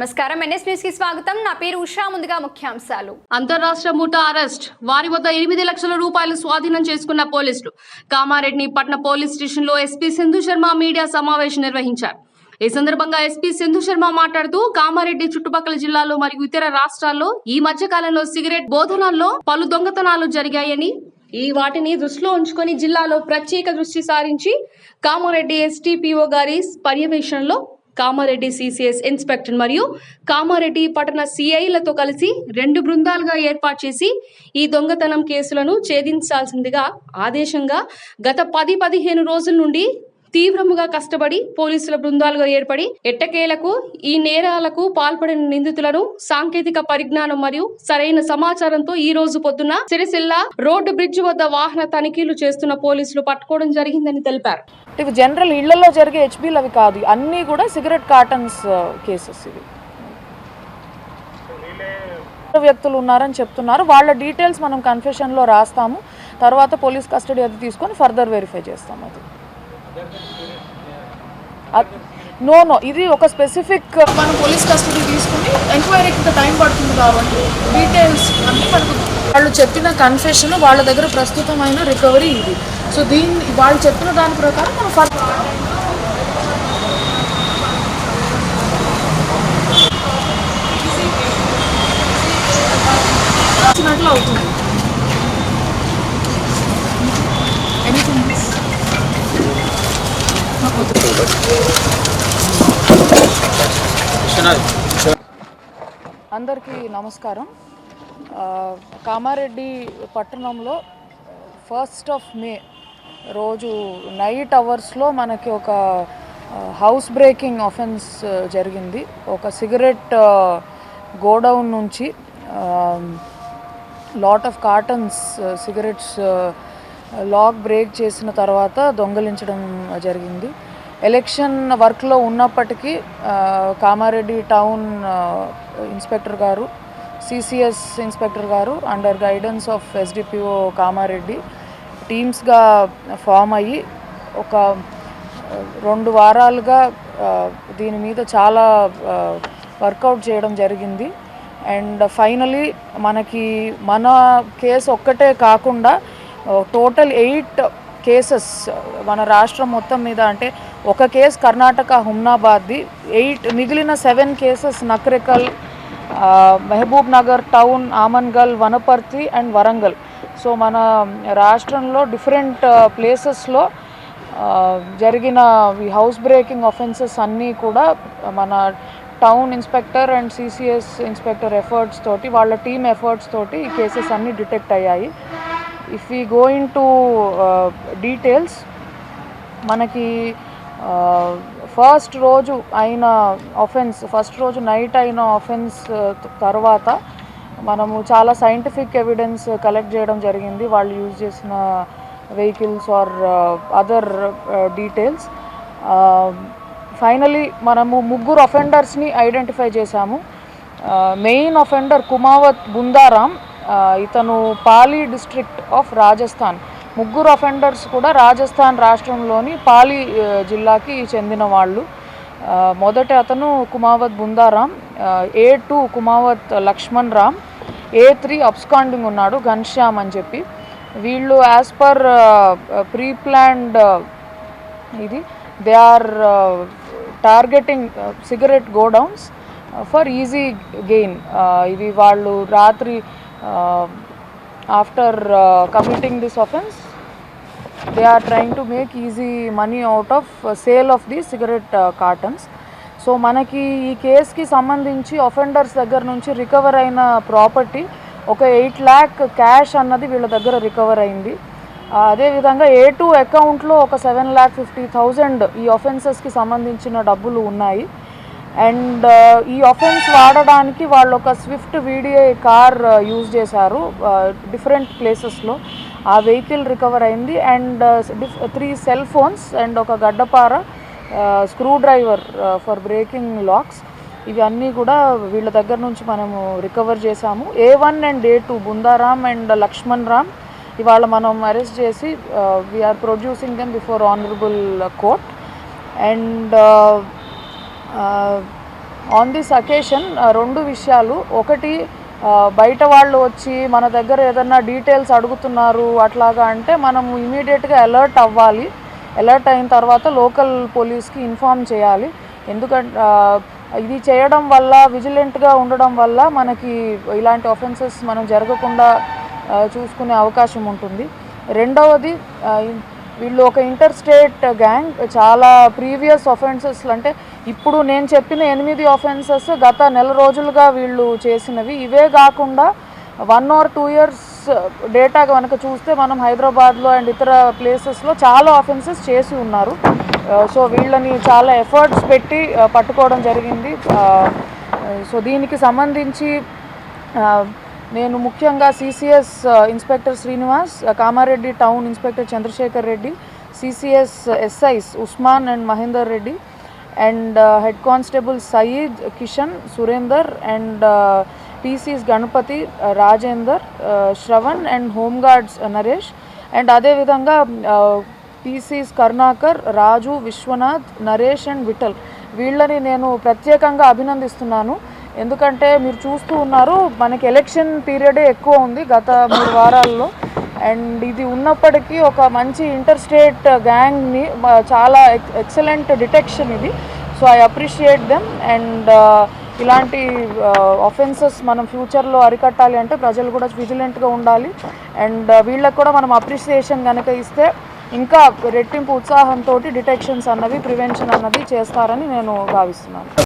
నమస్కారం. ఎన్ఎస్ న్యూస్కి స్వాగతం. నా పేరు ఉషా. ముందుగా ముఖ్యాంశాలు. అంతర్రాష్ట్ర ముఠా అరెస్ట్. వారి వద్ద ఎనిమిది లక్షల రూపాయలు స్వాధీనం చేసుకున్న పోలీసులు. కామారెడ్డి పట్న పోలీస్ స్టేషన్లో ఎస్పీ సింధు శర్మ మీడియా సమావేశం నిర్వహించారు. ఈ సందర్భంగా ఎస్పీ సింధు శర్మ మాట్లాడుతూ కామారెడ్డి చుట్టుపక్కల జిల్లాలో మరియు ఇతర రాష్ట్రాల్లో ఈ మధ్య కాలంలో సిగరెట్ బోధనాల్లో పలు దొంగతనాలు జరిగాయని ఈ వాటిని దృష్టిలో ఉంచుకొని జిల్లాలో ప్రత్యేక దృష్టి సారించి కామారెడ్డి ఎస్టీపీఓ గారి పర్యవేక్షణలో కామారెడ్డి సిసిఎస్ ఇన్స్పెక్టర్ మరియు కామారెడ్డి పట్టణ సిఐలతో కలిసి రెండు బృందాలుగా ఏర్పాటు చేసి ఈ దొంగతనం కేసులను ఛేదించాల్సిందిగా ఆదేశంగా గత పది పదిహేను రోజుల నుండి తీవ్రముగా కష్టపడి పోలీసుల బృందాలుగా ఏర్పడి ఎట్టకేలకు ఈ నేరాలకు పాల్పడిన నిందితులను సాంకేతిక పరిజ్ఞానం మరియు సరైన సమాచారంతో ఈ రోజు పొద్దున్న సిరిసిల్ల రోడ్డు బ్రిడ్జ్ వద్ద వాహన తనిఖీలు చేస్తున్న పోలీసులు పట్టుకోవడం జరిగిందని తెలిపారు. ఇవి జనరల్ ఇళ్ళలో జరిగే హెచ్బీలు అవి కాదు. అన్నీ కూడా సిగరెట్ కార్టన్స్ కేసెస్ ఇవి. వ్యక్తులు ఉన్నారని చెప్తున్నారు. వాళ్ళ డీటెయిల్స్ మనం కన్ఫెషన్లో రాస్తాము. తర్వాత పోలీస్ కస్టడీ అది తీసుకొని ఫర్దర్ వెరిఫై చేస్తాం అది. నో నో ఇది ఒక స్పెసిఫిక్ uh, మనం పోలీస్ కస్టడీ తీసుకుని ఎంక్వైరీకి ఇంత టైం పడుతుంది కాబట్టి డీటెయిల్స్ అన్ని పడుతుంది. వాళ్ళు చెప్పిన కన్ఫెషన్ వాళ్ళ దగ్గర ప్రస్తుతమైన రికవరీ ఇది. సో దీన్ని వాళ్ళు చెప్పిన దాని ప్రకారం మనం ఫస్ట్ వచ్చినట్లు అవుతుంది. అందరికీ నమస్కారం. కామారెడ్డి పట్టణంలో ఫస్ట్ ఆఫ్ మే రోజు నైట్ అవర్స్లో మనకి ఒక హౌస్ బ్రేకింగ్ ఆఫెన్స్ జరిగింది. ఒక సిగరెట్ గోడౌన్ నుంచి lot of cartons cigarettes lock break చేసిన తర్వాత దొంగలించడం జరిగింది. ఎలక్షన్ వర్క్లో ఉన్నప్పటికీ కామారెడ్డి టౌన్ ఇన్స్పెక్టర్ గారు సిసిఎస్ ఇన్స్పెక్టర్ గారు under guidance of SDPO Kamareddy టీమ్స్గా form అయ్యి ఒక రెండు వారాలుగా దీని మీద చాలా వర్కౌట్ చేయడం జరిగింది. అండ్ ఫైనలీ మనకి మన కేసు ఒక్కటే కాకుండా టోటల్ ఎయిట్ కేసెస్ మన రాష్ట్రం మొత్తం మీద అంటే ఒక కేసు కర్ణాటక హుమ్నాబాద్ది. ఎయిట్ మిగిలిన seven cases Nakrekal Mahabubnagar town Amangal Wanaparthy and Warangal. So మన రాష్ట్రంలో డిఫరెంట్ ప్లేసెస్లో జరిగిన ఈ హౌస్ బ్రేకింగ్ ఆఫెన్సెస్ అన్నీ కూడా మన town inspector and CCS inspector efforts తోటి వాళ్ళ టీమ్ ఎఫర్ట్స్ తోటి ఈ కేసెస్ అన్నీ డిటెక్ట్ అయ్యాయి. ఇఫ్ ఈ గోయింగ్ టు డీటెయిల్స్ మనకి ఫస్ట్ రోజు అయిన ఆఫెన్స్ ఫస్ట్ రోజు నైట్ అయిన ఆఫెన్స్ తర్వాత మనము చాలా సైంటిఫిక్ ఎవిడెన్స్ కలెక్ట్ చేయడం జరిగింది. వాళ్ళు యూజ్ చేసిన vehicles or other details finally మనము ముగ్గురు అఫెండర్స్ని ఐడెంటిఫై చేశాము. మెయిన్ అఫెండర్ కుమావత్ బుందారాం ఇతను పాలి డిస్ట్రిక్ట్ ఆఫ్ రాజస్థాన్ ముగ్గురు అఫెండర్స్ కూడా రాజస్థాన్ రాష్ట్రంలోని పాలి జిల్లాకి చెందిన వాళ్ళు. మొదట అతను Kumawat Bundaram A two Kumawat Laxman Ram A three absconding ఉన్నాడు ఘన్శ్యామ్ అని చెప్పి. వీళ్ళు యాజ్ పర్ ప్రీ ప్లాన్డ్ ఇది they are targeting cigarette godowns for easy gain ఇవి వాళ్ళు రాత్రి after committing this offence they are trying to make easy money out of sale of the cigarette cartons so మనకి ఈ కేసుకి సంబంధించి offenders దగ్గర నుంచి రికవర్ అయిన ప్రాపర్టీ ఒక ఎయిట్ ల్యాక్ క్యాష్ అన్నది వీళ్ళ దగ్గర రికవర్ అయింది. అదేవిధంగా ఏ టూ అకౌంట్లో ఒక సెవెన్ ల్యాక్ ఫిఫ్టీ థౌజండ్ ఈ ఒఫెన్సెస్కి సంబంధించిన డబ్బులు ఉన్నాయి. అండ్ ఈ ఒఫెన్స్ వాడడానికి వాళ్ళు ఒక స్విఫ్ట్ వీడియో కార్ యూజ్ చేశారు డిఫరెంట్ ప్లేసెస్లో ఆ వెహికల్ రికవర్ అయింది and three cell phones and ఒక గడ్డపార screw driver for breaking locks ఇవన్నీ కూడా వీళ్ళ దగ్గర నుంచి మనము రికవర్ చేశాము. A one and A two Bundaram and Laxman Ram ఇవాళ మనం అరెస్ట్ చేసి we are producing them before honourable court and on this occasion రెండు విషయాలు. ఒకటి బయట వాళ్ళు వచ్చి మన దగ్గర ఏదన్నా డీటెయిల్స్ అడుగుతున్నారు అట్లాగా అంటే మనం ఇమీడియట్గా అలర్ట్ అవ్వాలి. అలర్ట్ అయిన తర్వాత లోకల్ పోలీస్కి ఇన్ఫామ్ చేయాలి. ఎందుకంటే ఇది చేయడం వల్ల విజిలెంట్గా ఉండడం వల్ల మనకి ఇలాంటి ఆఫెన్సెస్ మనం జరగకుండా చూసుకునే అవకాశం ఉంటుంది. రెండవది వీళ్ళు ఒక ఇంటర్ స్టేట్ గ్యాంగ్ చాలా ప్రీవియస్ ఒఫెన్సెస్ అంటే ఇప్పుడు నేను చెప్పిన ఎనిమిది ఒఫెన్సెస్ గత నెల రోజులుగా వీళ్ళు చేసినవి. ఇవే కాకుండా one or two years data కనుక చూస్తే మనం హైదరాబాద్లో అండ్ ఇతర ప్లేసెస్లో చాలా ఆఫెన్సెస్ చేసి ఉన్నారు. Uh, సో వీళ్ళని చాలా ఎఫర్ట్స్ పెట్టి uh, పట్టుకోవడం జరిగింది. Uh, సో దీనికి సంబంధించి నేను ముఖ్యంగా CCS inspector Srinivas Kamareddy town inspector Chandrashekar Reddy CCS SIs uh, Usman and Mahender Reddy and uh, head constable Sayeed Kishan Surender and uh, PCs Ganapathi Rajender Shravan and home guards Naresh and అదేవిధంగా PCs Karunakar Raju Vishwanath Naresh and Vithal. వీళ్ళని నేను ప్రత్యేకంగా అభినందిస్తున్నాను. ఎందుకంటే మీరు చూస్తూ ఉన్నారు మనకి ఎలక్షన్ పీరియడే ఎక్కువ ఉంది గత మూడు వారాల్లో. అండ్ ఇది ఉన్నప్పటికీ ఒక మంచి ఇంటర్ స్టేట్ గ్యాంగ్ని చాలా ఎక్సలెంట్ డిటెక్షన్ ఇది. So I appreciate them and ఇలాంటి ఆఫెన్సెస్ మనం ఫ్యూచర్లో అరికట్టాలి అంటే ప్రజలు కూడా విజిలెంట్గా ఉండాలి. అండ్ వీళ్ళకు కూడా మనం అప్రిసియేషన్ కనుక ఇస్తే ఇంకా రెట్టింపు ఉత్సాహంతో డిటెక్షన్స్ అన్నవి ప్రివెన్షన్ అన్నది చేస్తారని నేను భావిస్తున్నాను.